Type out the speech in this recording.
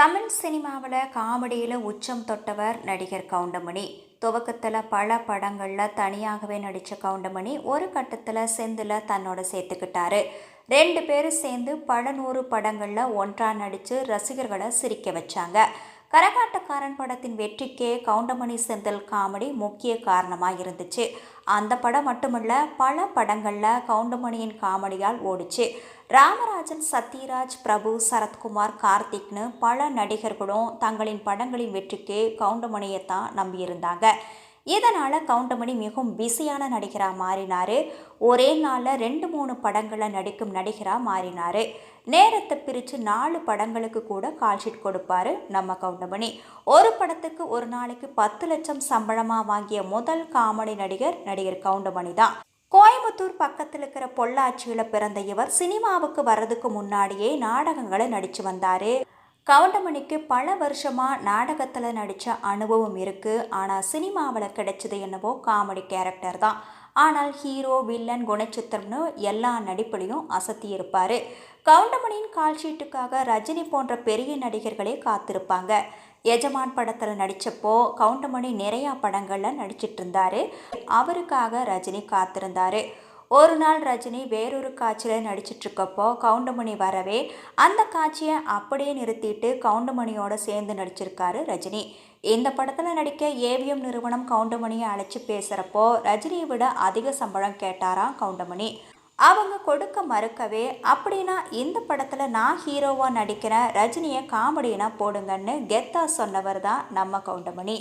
தமிழ் சினிமாவில் காமெடியில் உச்சம் தொட்டவர் நடிகர் கவுண்டமணி. துவக்கத்தில் பல படங்களில் தனியாகவே நடித்த கவுண்டமணி ஒரு கட்டத்தில் செந்தில் தன்னோட சேர்த்துக்கிட்டாரு. ரெண்டு பேரும் சேர்ந்து பல நூறு படங்களில் ஒன்றாக நடித்து ரசிகர்களை சிரிக்க வச்சாங்க. கரகாட்டக்காரன் படத்தின் வெற்றிக்கே கவுண்டமணி செந்தில் காமெடி முக்கிய காரணமாக இருந்துச்சு. அந்த படம் மட்டுமல்ல பல படங்களில் கவுண்டமணியின் காமெடியால் ஓடிச்சு. ராமராஜன் சத்யராஜ் பிரபு சரத்குமார் கார்த்திக்னு பல நடிகர்களும் தங்களின் படங்களின் வெற்றிக்கு கவுண்டமணியை தான் நம்பியிருந்தாங்க. இதனால் கவுண்டமணி மிகவும் பிஸியான நடிகராக மாறினார். ஒரே நாளில் ரெண்டு மூணு படங்களை நடிக்கும் நடிகராக மாறினார். நேரத்தை பிரித்து நாலு படங்களுக்கு கூட கால்ஷீட் கொடுப்பாரு நம்ம கவுண்டமணி. ஒரு படத்துக்கு ஒரு நாளைக்கு பத்து லட்சம் சம்பளமாக வாங்கிய முதல் காமெடி நடிகர் நடிகர் கவுண்டமணி தான். கோயம்புத்தூர் பக்கத்தில் இருக்கிற பொள்ளாச்சியில் பிறந்த இவர் சினிமாவுக்கு வர்றதுக்கு முன்னாடியே நாடகங்களை நடித்து வந்தார். கவுண்டமணிக்கு பல வருஷமாக நாடகத்தில் நடித்த அனுபவம் இருக்குது ஆனால் சினிமாவில் கிடைச்சது என்னவோ காமெடி கேரக்டர் தான். ஆனால் ஹீரோ வில்லன் குணச்சித்திரம்னு எல்லா நடிப்புலையும் அசத்தி இருப்பார் கவுண்டமணியின் கால்ஷீட்டுக்காக ரஜினி போன்ற பெரிய நடிகர்களே காத்திருப்பாங்க. எஜமான் படத்தில் நடித்தப்போ கவுண்டமணி நிறையா படங்களில் நடிச்சிட்டு இருந்தார். அவருக்காக ரஜினி காத்திருந்தார். ஒரு நாள் ரஜினி வேறொரு காட்சியில் நடிச்சிட்ருக்கப்போ கவுண்டமணி வரவே அந்த காட்சியை அப்படியே நிறுத்திட்டு கவுண்டமணியோட சேர்ந்து நடிச்சிருக்காரு ரஜினி. இந்த படத்தில் நடிக்க ஏவிஎம் நிறுவனம் கவுண்டமணியை அழைச்சி பேசுகிறப்போ ரஜினியை விட அதிக சம்பளம் கேட்டாராம் கவுண்டமணி. அவங்க கொடுக்க மறுக்கவே அப்படின்னா இந்த படத்தில் நான் ஹீரோவாக நடிக்கிறேன் ரஜினியை காமெடினா போடுங்கன்னு கெத்தா சொன்னவர் தான் நம்ம கவுண்டமணி.